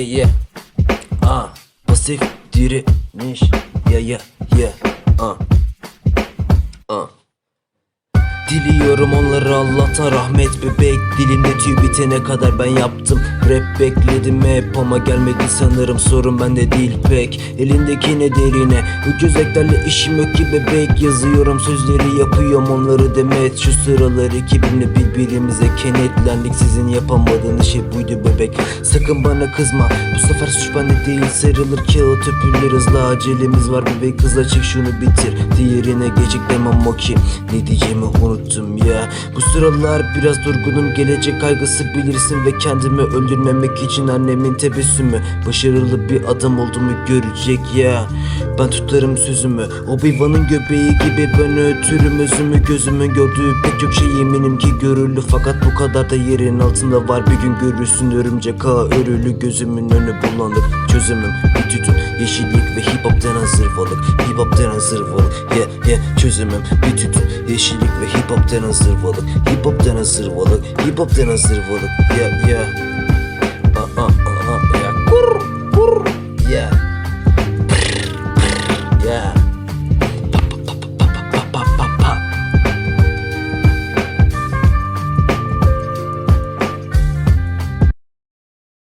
yeah yeah Ah pasif direniş. Yeah yeah yeah Ah Ah Diliyorum onları Allah'tan rahmet. Bebek Dilimde tüy bitene kadar ben yaptım Rap bekledim hep ama gelmedi sanırım sorun bende değil pek. Elindeki ne derine? Ucuz eklerle işim yok ki bebek. Yazıyorum sözleri yapıyorum onları demet. Şu sıralar ekibimle birbirimize kenetlendik. Sizin yapamadığınız şey buydu bebek. Sakın bana kızma. Bu sefer suç bende değil. Sarılır kağıt öpülür hızlı acelemiz var. Bebek Hızla çık şunu bitir. Diğerine geçik demem o ki. Ne diyeceğimi unuttum ya. Bu sıralar biraz durgunum. Gelecek kaygısı bilirsin Ve kendimi öldürmemek için annemin tebessümü. Başarılı bir adam olduğumu görecek ya. Ben tutarım sözümü. Obi-Wan'ın göbeği gibi ben ötürüm özümü Gözümün gördüğü pek çok şey eminim ki görülür. Fakat bu kadar da yerin altında var. Bir gün görürsün örümcek ağı örülü Gözümün önü bulanık. Çözümüm bir tütün Yeşillik ve hip hop'tan hazır balık Hip hop'tan hazır balık Yeah yeah çözümüm bir tütün Yeşillik ve hip hop'tan hazır balık Hip hop'tan hazır balık Hip hop'tan hazır balık Yeah yeah uh, ya. Kur kur ya. Ya.